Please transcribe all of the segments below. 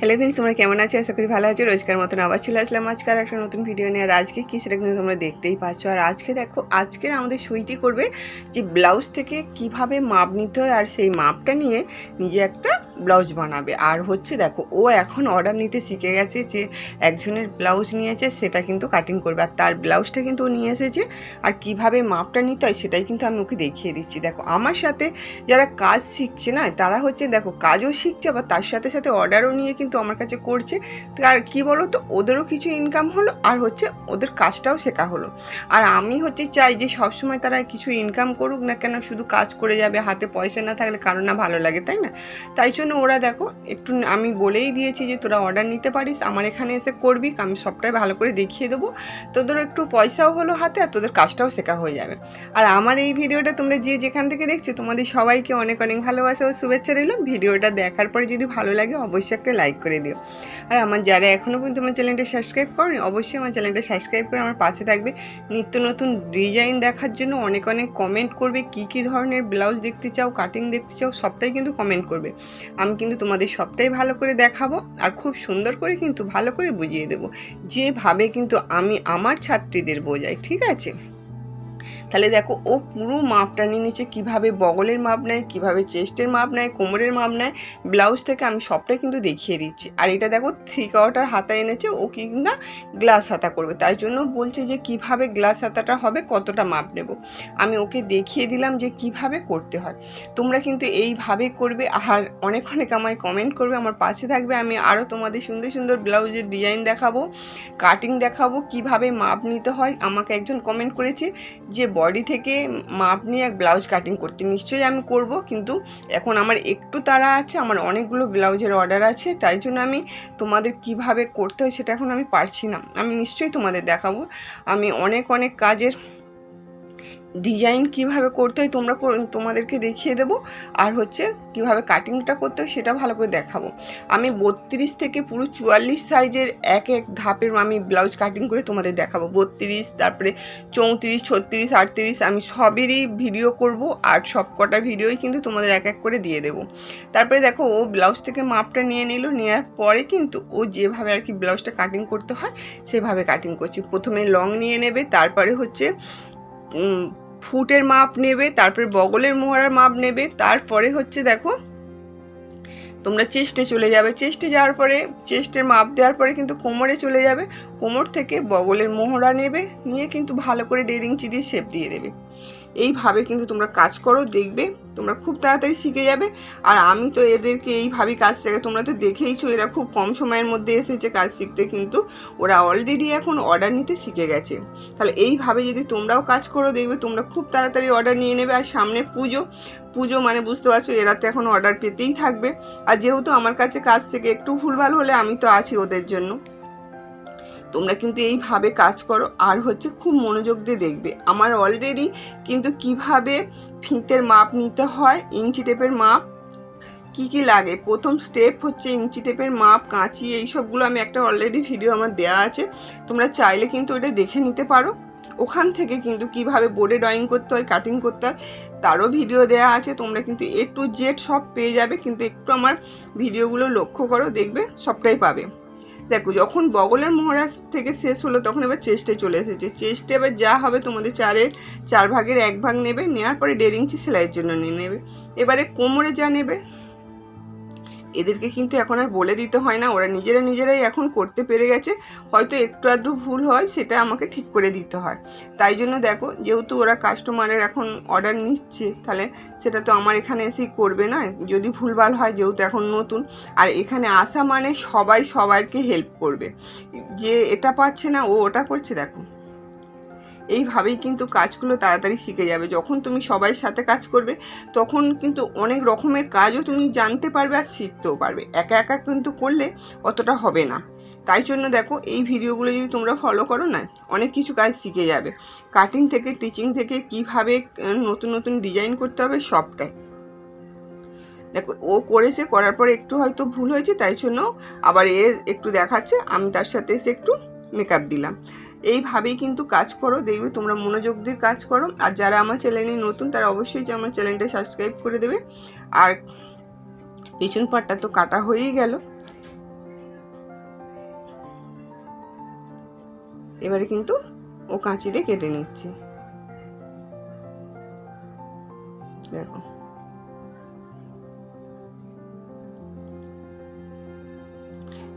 Hello friends তোমরা কেমন আছো? আশা করি ভালো আছো। রোজকার মতন আবার চলে আসলাম আজকে আর একটা নতুন ভিডিও নিয়ে। আর আজকে কী সেটা কিন্তু তোমরা দেখতেই পাচ্ছ। আর আজকে দেখো, আজকের আমাদের সুইটি করবে যে ব্লাউজ থেকে কীভাবে মাপ নিতে হয়। আর সেই মাপটা নিয়ে নিজে একটা ব্লাউজ বানাবে। আর হচ্ছে দেখো, ও এখন অর্ডার নিতে শিখে গেছে যে একজনের ব্লাউজ নিয়েছে, সেটা কিন্তু কাটিং করবে। আর তার ব্লাউজটা কিন্তু ও নিয়ে এসেছে, আর কীভাবে মাপটা নিতে হয় সেটাই কিন্তু আমি ওকে দেখিয়ে দিচ্ছি। দেখো, আমার সাথে যারা কাজ শিখছে না, তারা হচ্ছে দেখো, কাজও শিখছে, আবার তার সাথে সাথে অর্ডারও নিয়ে কিন্তু আমার কাছে করছে। আর কি বলো তো ওদেরও কিছু ইনকাম হলো, আর হচ্ছে ওদের কাজটাও শেখা হলো। আর আমি হচ্ছে চাই যে সবসময় তারা কিছু ইনকাম করুক না কেন, শুধু কাজ করে যাবে, হাতে পয়সা না থাকলে কারও না ভালো লাগে, তাই না? তাই জন্য ওরা দেখো, একটু আমি বলেই দিয়েছি যে, তোরা অর্ডার নিতে পারিস, আমার এখানে এসে করবি, আমি সবটাই ভালো করে দেখিয়ে দেবো। তোদের একটু পয়সাও হলো হাতে আর তোদের কাজটাও শেখা হয়ে যাবে। আর আমার এই ভিডিওটা তোমরা যে যেখান থেকে দেখছ, তোমাদের সবাইকে অনেক অনেক ভালোবাসা ও শুভেচ্ছা রইল। ভিডিওটা দেখার পরে যদি ভালো লাগে, অবশ্যই একটা লাইক করে দিও। আর আমার যারা এখনও পর্যন্ত আমার চ্যানেলটা সাবস্ক্রাইব করেনি, অবশ্যই আমার চ্যানেলটা সাবস্ক্রাইব করে আমার পাশে থাকবে। নিত্য নতুন ডিজাইন দেখার জন্য অনেক অনেক কমেন্ট করবে, কি কি ধরনের ব্লাউজ দেখতে চাও কাটিং দেখতে চাও, সবটাই কিন্তু কমেন্ট করবে। আমি কিন্তু তোমাদের সবটাই ভালো করে দেখাবো আর খুব সুন্দর করে কিন্তু ভালো করে বুঝিয়ে দেবো। যেভাবে কিন্তু আমি আমার ছাত্রীদের বোঝাই, ঠিক আছে? তাহলে দেখো, ও পুরো মাপটা নিয়ে নিচ্ছে, কীভাবে বগলের মাপ নেয়, কীভাবে চেস্টের মাপ নেয়, কোমরের মাপ নেয় ব্লাউজ থেকে আমি সবটাই কিন্তু দেখিয়ে দিচ্ছি। আর এটা দেখো থ্রি কাওয়াটার হাতা এনেছে, ও কি না গ্লাস হাতা করবে। তাই জন্য বলছে যে, কীভাবে গ্লাস হাতাটা হবে, কতটা মাপ নেব। আমি ওকে দেখিয়ে দিলাম যে, কীভাবে করতে হয়। তোমরা কিন্তু এইভাবে করবে, আর অনেক অনেক আমায় কমেন্ট করবে, আমার পাশে থাকবে। আমি আরও তোমাদের সুন্দর সুন্দর ব্লাউজের ডিজাইন দেখাবো কাটিং দেখাবো, কীভাবে মাপ নিতে হয়। আমাকে একজন কমেন্ট করেছে যে বডি থেকে মাপ নিয়ে এক ব্লাউজ কাটিং করতে নিশ্চয়ই আমি করব, কিন্তু এখন আমার একটু তাড়া আছে, আমার অনেকগুলো ব্লাউজের অর্ডার আছে, তাই জন্য আমি তোমাদের কীভাবে করতে হয় সেটা এখন আমি পারছি না। আমি নিশ্চয়ই তোমাদের দেখাবো। আমি অনেক অনেক কাজের ডিজাইন কীভাবে করতে হয় তোমরা তোমাদেরকে দেখিয়ে দেবো। আর হচ্ছে কীভাবে কাটিংটা করতে হয় সেটা ভালো করে দেখাবো। আমি বত্রিশ থেকে পুরো চুয়াল্লিশ সাইজের এক এক ধাপের আমি ব্লাউজ কাটিং করে তোমাদের দেখাবো। বত্রিশ, তারপরে চৌত্রিশ, ছত্রিশ, আটত্রিশ আমি সবেরই ভিডিও করব আর সব কটা ভিডিওই কিন্তু তোমাদের এক এক করে দিয়ে দেবো। তারপরে দেখো ও ব্লাউজ থেকে মাপটা নিয়ে নিল। নেওয়ার পরে কিন্তু ও যেভাবে আর কি ব্লাউজটা কাটিং করতে হয়, সেভাবে কাটিং করছি। প্রথমে লং নিয়ে নেবে, তারপরে হচ্ছে ফুটের মাপ নেবে, তারপরে বগলের মোহরার মাপ নেবে, তারপরে হচ্ছে দেখো, তোমরা চেষ্টে চলে যাবে। চেষ্টে যাওয়ার পরে চেষ্টের মাপ দেওয়ার পরে কিন্তু কোমরে চলে যাবে। কোমর থেকে বগলের মোহরা নেবে, নিয়ে কিন্তু ভালো করে ডেরিংচি দিয়ে শেপ দিয়ে দেবে। এইভাবে কিন্তু তোমরা কাজ করো, দেখবে তোমরা খুব তাড়াতাড়ি শিখে যাবে। আর আমি তো এদেরকে এইভাবেই কাজ শেখা তোমরা তো দেখেইছো এরা খুব কম সময়ের মধ্যে এসেছে কাজ শিখতে, কিন্তু ওরা অলরেডি এখন অর্ডার নিতে শিখে গেছে। তাহলে এইভাবে যদি তোমরাও কাজ করো, দেখবে তোমরা খুব তাড়াতাড়ি অর্ডার নিয়ে নেবে। আর সামনে পুজো পুজো মানে বুঝতে পারছ, এরা তো এখন অর্ডার পেতেই থাকবে। আর যেহেতু আমার কাছে কাজ থেকে একটু ভুলভাল হলে আমি তো আছি ওদের জন্য। তোমরা কিন্তু এইভাবে কাজ করো। আর হচ্ছে খুব মনোযোগ দিয়ে দেখবে। আমার অলরেডি কিন্তু কীভাবে ফিতের মাপ নিতে হয়, ইঞ্চি টেপের মাপ, কি কি লাগে? প্রথম স্টেপ হচ্ছে ইঞ্চি টেপের মাপ, কাঁচি, এইসবগুলো আমি একটা অলরেডি ভিডিও আমার দেওয়া আছে। তোমরা চাইলে কিন্তু এটা দেখে নিতে পারো। ওখান থেকে কিন্তু কীভাবে বোর্ডে ড্রয়িং করতে হয় কাটিং করতে হয়, তারও ভিডিও দেওয়া আছে। তোমরা কিন্তু এ টু জেড সব পেয়ে যাবে। কিন্তু একটু আমার ভিডিওগুলো লক্ষ্য করো, দেখবে সবটাই পাবে। দেখো, যখন বগলের মহারাজ থেকে শেষ হলো, তখন এবার চেস্টে চলে এসেছে। চেস্টে এবার যা হবে তোমাদের চারের, চার ভাগের এক ভাগ নেবে নেওয়ার পরে ডেরিংচি ইঞ্চি সেলাইয়ের জন্য নিয়ে নেবে। এবারে কোমরে যা নেবে এদেরকে কিন্তু এখন আর বলে দিতে হয় না। ওরা নিজেরা নিজেরাই এখন করতে পেরে গেছে। হয়তো একটু আধটু ভুল হয়, সেটা আমাকে ঠিক করে দিতে হয়। তাই জন্য দেখো, যেহেতু ওরা কাস্টমারের এখন অর্ডার নিচ্ছে, তাহলে সেটা তো আমার এখানে এসেই করবে না। যদি ভুলভাল হয়, যেহেতু এখন নতুন, আর এখানে আসা মানে সবাই সবাইকে হেল্প করবে। যে এটা পাচ্ছে না, ও ওটা করছে, দেখো। এইভাবেই কিন্তু কাজগুলো তাড়াতাড়ি শিখে যাবে। যখন তুমি সবাই সাথে কাজ করবে, তখন কিন্তু অনেক রকমের কাজও তুমি জানতে পারবে আর শিখতেও পারবে। একা একা কিন্তু করলে অতটা হবে না। তাই জন্য দেখো, এই ভিডিওগুলো যদি তোমরা ফলো করো না, অনেক কিছু কাজ শিখে যাবে। কাটিং থেকে টিচিং থেকে কীভাবে নতুন নতুন ডিজাইন করতে হবে সবটাই। দেখো, ও করেছে, করার পরে একটু হয়তো ভুল হয়েছে, তাই জন্য আবার এ একটু দেখাচ্ছে, আমি তার সাথে এসে একটু মেকআপ দিলাম। এইভাবেই কিন্তু কাজ করো, দেখবে তোমরা মনোযোগ দিয়ে কাজ করো। আর যারা আমার চ্যানেলে নতুন, তারা অবশ্যই যে আমার চ্যানেলটা সাবস্ক্রাইব করে দেবে। আর পেছন পাটটা তো কাটা হয়েই গেল। এবারে কিন্তু ও কাঁচি দিয়ে কেটে নিচ্ছে। দেখো।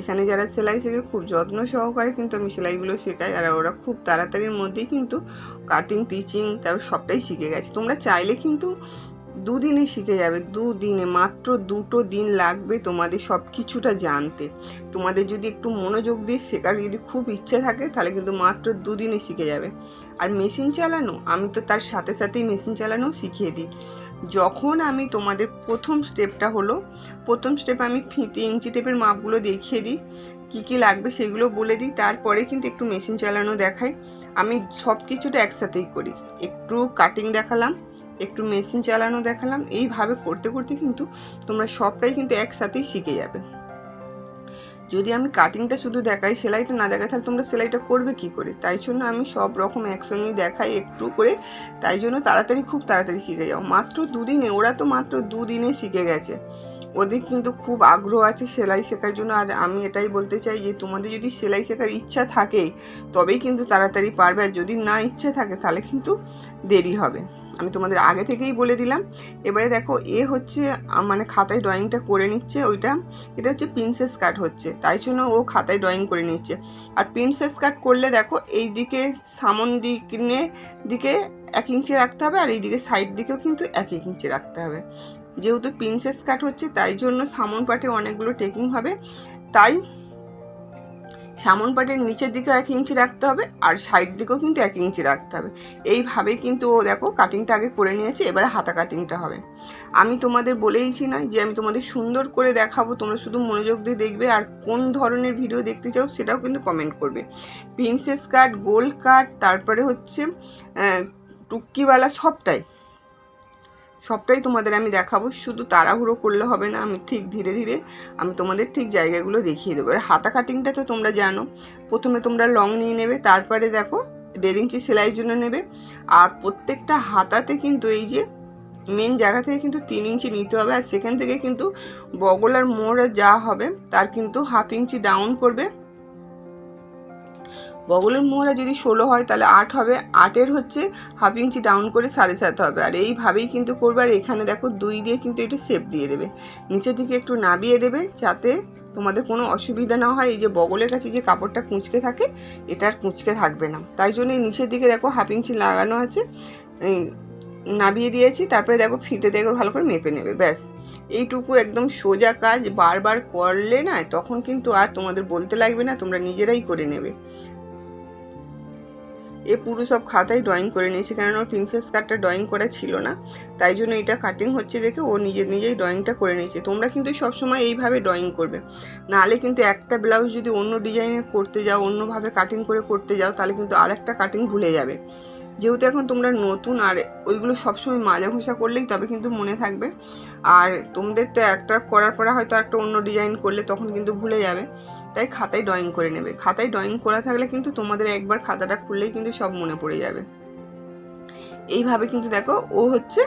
এখানে যারা সেলাই শেখে খুব যত্ন সহকারে কিন্তু আমি সেলাইগুলো শেখাই। আর ওরা খুব তাড়াতাড়ির মধ্যেই কিন্তু কাটিং টিচিং তারপর সবটাই শিখে গেছে। তোমরা চাইলে কিন্তু দুদিনে শিখে যাবে, দুদিনে, মাত্র দুটো দিন লাগবে তোমাদের সব কিছুটা জানতে। তোমাদের যদি একটু মনোযোগ দিয়ে শেখার যদি খুব ইচ্ছে থাকে, তাহলে কিন্তু মাত্র দুদিনে শিখে যাবে। আর মেশিন চালানো, আমি তো তার সাথে সাথেই মেশিন চালানো শিখিয়ে দিই। যখন আমি তোমাদের প্রথম স্টেপটা হলো, প্রথম স্টেপ আমি ফিতে, ইঞ্চি টেপের মাপগুলো দেখিয়ে দিই, কী কী লাগবে সেগুলো বলে দিই, তারপরে কিন্তু একটু মেশিন চালানো দেখাই। আমি সব কিছুটা একসাথেই করি। একটু কাটিং দেখালাম একটু মেশিন চালানো দেখালাম, এইভাবে করতে করতে কিন্তু তোমরা সবটাই কিন্তু একসাথেই শিখে যাবে। যদি আমি কাটিংটা শুধু দেখাই, সেলাইটা না দেখাই, তাহলে তোমরা সেলাইটা করবে কি করে? তাই জন্য আমি সব রকম একসঙ্গেই দেখাই একটু করে, তাই জন্য তাড়াতাড়ি, খুব তাড়াতাড়ি শিখে যাও। মাত্র দুদিনে, ওরা তো মাত্র দুদিনে শিখে গেছে। ওদের কিন্তু খুব আগ্রহ আছে সেলাই শেখার জন্য। আর আমি এটাই বলতে চাই যে, তোমাদের যদি সেলাই শেখার ইচ্ছা থাকে, তবেই কিন্তু তাড়াতাড়ি পারবে। আর যদি না ইচ্ছা থাকে, তাহলে কিন্তু দেরি হবে। আমি তোমাদের আগে থেকেই বলে দিলাম। এবারে দেখো, এ হচ্ছে মানে খাতায় ড্রয়িংটা করে নিচ্ছে ওইটা। এটা হচ্ছে প্রিন্সেস কাট হচ্ছে। তাই জন্য ও খাতায় ড্রয়িং করে নিচ্ছে। আর প্রিন্সেস কাট করলে দেখো, এই দিকে সামন দিকে দিকে এক ইঞ্চি রাখতে হবে, আর এই দিকে সাইড দিকেও কিন্তু এক ইঞ্চি রাখতে হবে। যেহেতু প্রিন্সেস কাট হচ্ছে, তাই জন্য সামন পাটে অনেকগুলো টেকিং হবে। তাই সামন পাটের নিচের দিকে এক ইঞ্চি রাখতে হবে, আর সাইড দিকেও কিন্তু এক ইঞ্চি রাখতে হবে। এইভাবে কিন্তু ও দেখো কাটিংটা আগে করে নিয়েছে, এবারে হাতা কাটিংটা হবে। আমি তোমাদের বলেইছি নয় যে আমি তোমাদের সুন্দর করে দেখাবো, তোমরা শুধু মনোযোগ দিয়ে দেখবে আর কোন ধরনের ভিডিও দেখতে চাও সেটাও কিন্তু কমেন্ট করবে। প্রিন্সেস কাট গোল কাট তারপরে হচ্ছে টুক্কিওয়ালা সবটাই। সবটাই তোমাদের আমি দেখাবো। শুধু তাড়াহুড়ো করলে হবে না, আমি ঠিক ধীরে ধীরে আমি তোমাদের ঠিক জায়গাগুলো দেখিয়ে দেবো। আর হাতা কাটিংটা তো তোমরা জানো। প্রথমে তোমরা লং নিয়ে নেবে, তারপরে দেখো দেড় ইঞ্চি সেলাইয়ের জন্য নেবে। আর প্রত্যেকটা হাতাতে কিন্তু এই যে মেন জায়গা থেকে কিন্তু তিন ইঞ্চি নিতে হবে। আর সেখান থেকে কিন্তু বগল আর মোড় যা হবে, তার কিন্তু হাফ ইঞ্চি ডাউন করবে। বগলের মোহরা যদি ষোলো হয়, তাহলে আট হবে। আটের হচ্ছে হাফ ইঞ্চি ডাউন করে সাড়ে সাত হবে। আর এইভাবেই কিন্তু করবে। আর এখানে দেখো দুই দিয়ে কিন্তু একটু শেপ দিয়ে দেবে। নিচের দিকে একটু নাবিয়ে দেবে যাতে তোমাদের কোনো অসুবিধা না হয়। এই যে বগলের কাছে যে কাপড়টা কুঁচকে থাকে, এটা আর কুঁচকে থাকবে না। তাই জন্য এই নিচের দিকে দেখো হাফ ইঞ্চি লাগানো আছে। নাবিয়ে দিয়েছি। তারপরে দেখো ফিতে দেখো ভালো করে মেপে নেবে। ব্যাস। এইটুকু একদম সোজা কাজ। বারবার করলে না, তখন কিন্তু আর তোমাদের বলতে লাগবে না, তোমরা নিজেরাই করে নেবে। এ পুরো সব খাতায় ড্রয়িং করে নিয়েছে, কেননা ওর প্রিন্সেস কার্ডটা ড্রয়িং করা ছিল না। তাই জন্য এটা কাটিং হচ্ছে দেখে ও নিজে নিজেই ড্রয়িংটা করে নিয়েছে। তোমরা কিন্তু সবসময় এইভাবে ড্রয়িং করবে। নাহলে কিন্তু একটা ব্লাউজ যদি অন্য ডিজাইনের করতে যাও, অন্যভাবে কাটিং করে করতে যাও, তাহলে কিন্তু আরেকটা কাটিং ভুলে যাবে। যেহেতু এখন তোমরা নতুন, আর ওইগুলো সবসময় মাজা ঘষা করলেই তবে কিন্তু মনে থাকবে। আর তোমাদের তো একটা করার পরে হয়তো একটা অন্য ডিজাইন করলে তখন কিন্তু ভুলে যাবে। তাই খাতায় ড্রয়িং করে নেবে। খাতায় ড্রয়িং করা থাকলে কিন্তু তোমাদের একবার খাতাটা খুললেই কিন্তু সব মনে পড়ে যাবে। এইভাবে কিন্তু দেখো, ও হচ্ছে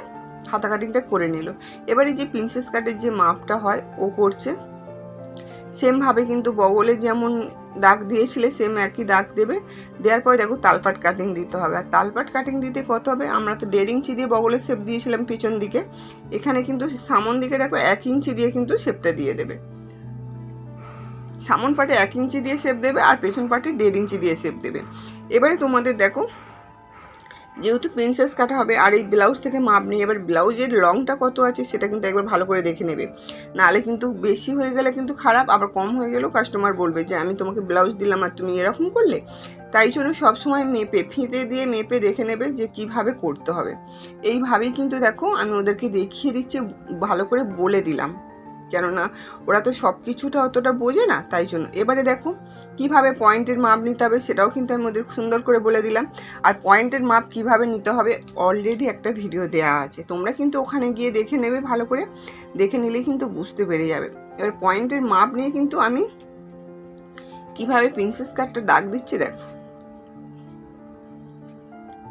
হাতা কাটিংটা করে নিল। এবারে যে প্রিন্সেস কাটের যে মাপটা হয়, ও করছে। সেমভাবে কিন্তু বগলে যেমন দাগ দিয়েছিলে সেম একই দাগ দেবে। দেওয়ার পরে দেখো তালপাট কাটিং দিতে হবে। আর তালপাট কাটিং দিতে কত হবে? আমরা তো দেড় ইঞ্চি দিয়ে বগলের শেপ দিয়েছিলাম পিছন দিকে। এখানে কিন্তু সামন দিকে দেখো এক ইঞ্চি দিয়ে কিন্তু শেপটা দিয়ে দেবে। সামন পাটে এক ইঞ্চি দিয়ে শেপ দেবে আর পেছন পাটে দেড় ইঞ্চি দিয়ে শেপ দেবে। এবারে তোমাদের দেখো, যেহেতু প্রিন্সেস কাটা হবে আর এই ব্লাউজ থেকে মাপ নিয়ে এবার ব্লাউজের লংটা কত আছে সেটা কিন্তু একবার ভালো করে দেখে নেবে। নাহলে কিন্তু বেশি হয়ে গেলে কিন্তু খারাপ, আবার কম হয়ে গেলেও কাস্টমার বলবে যে, আমি তোমাকে ব্লাউজ দিলাম আর তুমি এরকম করলে? তাই জন্য সবসময় মেপে, ফিতে দিয়ে মেপে দেখে নেবে যে কীভাবে করতে হবে। এইভাবেই কিন্তু দেখো, আমি ওদেরকে দেখিয়ে দিচ্ছি, ভালো করে বলে দিলাম। কেননা ওরা তো সব কিছুটা অতটা বোঝে না, তাই জন্য। এবারে দেখো, কীভাবে পয়েন্টের মাপ নিতে হবে সেটাও কিন্তু আমি ওদের সুন্দর করে বলে দিলাম। আর পয়েন্টের মাপ কীভাবে নিতে হবে অলরেডি একটা ভিডিও দেওয়া আছে। তোমরা কিন্তু ওখানে গিয়ে দেখে নেবে ভালো করে। দেখে নিলেই কিন্তু বুঝতে পেরে যাবে। এবার পয়েন্টের মাপ নিয়ে কিন্তু আমি কীভাবে প্রিন্সেস কাটটা দাগ দিচ্ছি দেখো।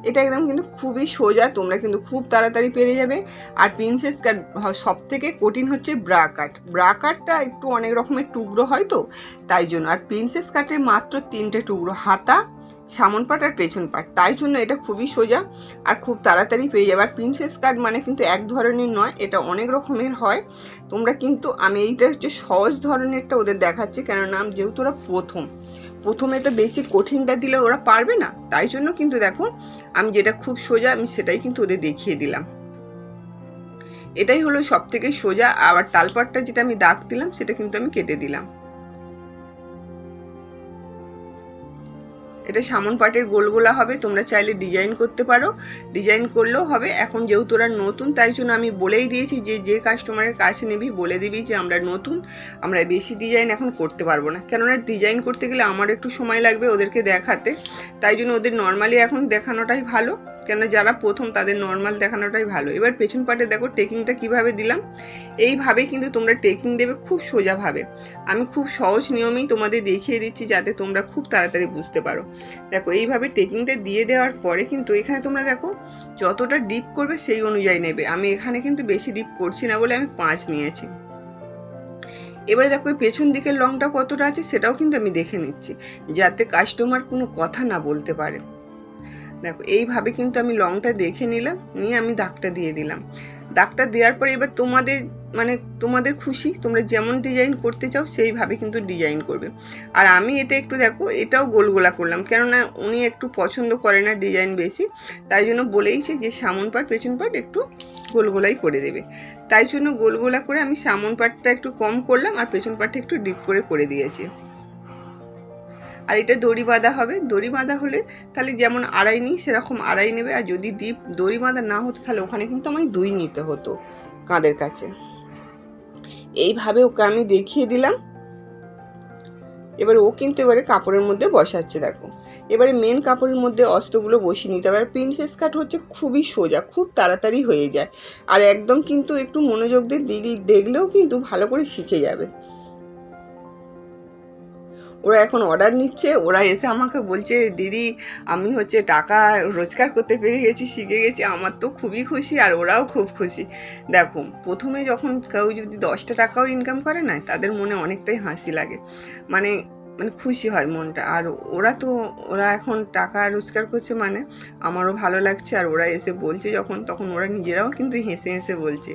এটা একদম কিন্তু খুবই সোজা, তোমরা কিন্তু খুব তাড়াতাড়ি পেরে যাবে। আর প্রিন্সেস কাট সব থেকে কঠিন হচ্ছে ব্রা কাট ব্রা কাটটা একটু অনেক রকমের টুকরো হয় তো, তাই জন্য। আর প্রিন্সেস কাটের মাত্র তিনটে টুকরো, হাতা, সামন পাট আর পেছন পাট। তাই জন্য এটা খুবই সোজা আর খুব তাড়াতাড়ি পেয়ে যাবে। আর প্রিন্সেস কাট মানে কিন্তু এক ধরনের নয়, এটা অনেক রকমের হয়। তোমরা কিন্তু, আমি এইটা হচ্ছে সহজ ধরনেরটা ওদের দেখাচ্ছি, কেননা যেহেতু ওরা প্রথম। প্রথমে তো বেশি কঠিনটা দিলে ওরা পারবে না, তাই জন্য কিন্তু দেখো, আমি যেটা খুব সোজা, আমি সেটাই কিন্তু ওদের দেখিয়ে দিলাম। এটাই হলো সব থেকে সোজা, আবার তালপাটটা যেটা আমি দাগ দিলাম, সেটা কিন্তু আমি কেটে দিলাম। এটা সামন পাটের গোল গোলা হবে, তোমরা চাইলে ডিজাইন করতে পারো। ডিজাইন করলেও হবে, এখন যেহেতু ওরা নতুন, তাই জন্য আমি বলেই দিয়েছি যে যে কাস্টমারের কাছে নিবি, বলে দিবি যে, আমরা নতুন, আমরা বেশি ডিজাইন এখন করতে পারব না। কেননা ডিজাইন করতে গেলে আমার একটু সময় লাগবে ওদেরকে দেখাতে, তাই জন্য ওদের নর্মালি এখন দেখানোটাই ভালো। কেন যারা প্রথম তাদের নর্মাল দেখানোটাই ভালো। এবার পেছন পাটে দেখো টেকিংটা কীভাবে দিলাম? এইভাবে কিন্তু তোমরা টেকিং দেবে খুব সোজাভাবে আমি খুব সহজ নিয়মেই তোমাদের দেখিয়ে দিচ্ছি যাতে তোমরা খুব তাড়াতাড়ি বুঝতে পারো। দেখো, এইভাবে টেকিংটা দিয়ে দেওয়ার পরে কিন্তু এখানে তোমরা দেখো, যতটা ডিপ করবে সেই অনুযায়ী নেবে। আমি এখানে কিন্তু বেশি ডিপ করছি না বলে আমি পাঁচ নিয়েছি। এবারে দেখো পেছন দিকের লংটা কতটা আছে সেটাও কিন্তু আমি দেখে নিচ্ছি, যাতে কাস্টমার কোনো কথা না বলতে পারে। দেখো, এইভাবে কিন্তু আমি লংটা দেখে নিলাম, নিয়ে আমি দাগটা দিয়ে দিলাম। দাগটা দেওয়ার পরে এবার তোমাদের মানে তোমাদের খুশি, তোমরা যেমন ডিজাইন করতে চাও, সেইভাবে কিন্তু ডিজাইন করবে। আর আমি এটা একটু দেখো, এটাও গোলগোলা করলাম, কেননা উনি একটু পছন্দ করে না ডিজাইন বেশি, তাই জন্য বলেইছে যে সামন পাট পেছন পাট একটু গোলগোলাই করে দেবে। তাই জন্য গোলগোলা করে আমি সামন পাটটা একটু কম করলাম, আর পেছন পাটটা একটু ডিপ করে করে দিয়েছি। আর এটা দড়ি বাঁধা হবে। দড়ি বাঁধা হলে তাহলে যেমন আড়াই নিই, সেরকম আড়াই নেবে। আর যদি ডিপ দড়ি বাঁধা না হতো, তাহলে ওখানে কিন্তু আমায় দুই নিতে হতো কাঁধের কাছে। এইভাবে ওকে আমি দেখিয়ে দিলাম। এবার ও কিন্তু এবারে কাপড়ের মধ্যে বসাচ্ছে, দেখো। এবারে মেন কাপড়ের মধ্যে অস্ত্রগুলো বসিয়ে নিতে হবে। আর প্রিন্সেস কাট হচ্ছে খুবই সোজা, খুব তাড়াতাড়ি হয়ে যায়। আর একদম কিন্তু একটু মনোযোগ দিয়ে দেখলেও কিন্তু ভালো করে শিখে যাবে। ওরা এখন অর্ডার নিচ্ছে, ওরা এসে আমাকে বলছে, দিদি, আমি হচ্ছে টাকা রোজগার করতে পেরে গেছি, শিখে গেছি, আমার তো খুবই খুশি আর ওরাও খুব খুশি। দেখো, প্রথমে যখন কেউ যদি দশটা টাকাও ইনকাম করে না, তাদের মনে অনেকটাই হাসি লাগে। মানে মানে খুশি হয় মনটা। আর ওরা তো, ওরা এখন টাকা রোজগার করছে মানে আমারও ভালো লাগছে। আর ওরা এসে বলছে যখন, তখন ওরা নিজেরাও কিন্তু হেসে হেসে বলছে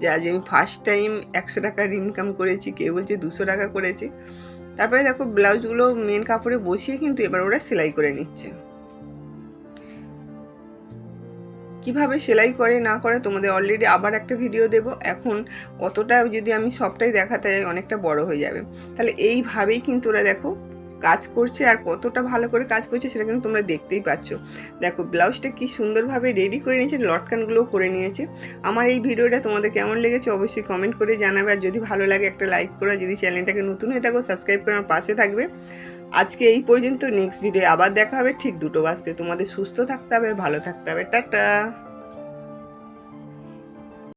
যে, আজ আমি ফার্স্ট টাইম একশো টাকার ইনকাম করেছি, কেউ বলছে দুশো টাকা করেছি। তারপরে দেখো ব্লাউজগুলো মেন কাপড়ে বসিয়ে কিন্তু এবার ওরা সেলাই করে নিচ্ছে। কীভাবে সেলাই করে না করে তোমাদের অলরেডি আবার একটা ভিডিও দেব। এখন অতটা যদি আমি সবটাই দেখাতে অনেকটা বড় হয়ে যাবে। তাহলে এইভাবেই কিন্তু ওরা দেখো কাজ করছে আর কতটা ভালো করে কাজ করছে সেটা কিন্তু তোমরা দেখতেই পাচ্ছ। দেখো, ব্লাউজটা কি সুন্দরভাবে রেডি করে নিয়েছে, লটকানগুলোও করে নিয়েছে। আমার এই ভিডিওটা তোমাদের কেমন লেগেছে অবশ্যই কমেন্ট করে জানাবে। আর যদি ভালো লাগে একটা লাইক করো যদি চ্যানেলটাকে নতুন হয়ে থাকো সাবস্ক্রাইব করে আমার পাশে থাকবে। আজকে এই পর্যন্ত নেক্সট ভিডিও আবার দেখা হবে ঠিক দুটো বাজতে। তোমাদের সুস্থ থাকতে হবে, ভালো থাকতে হবে। টাটা!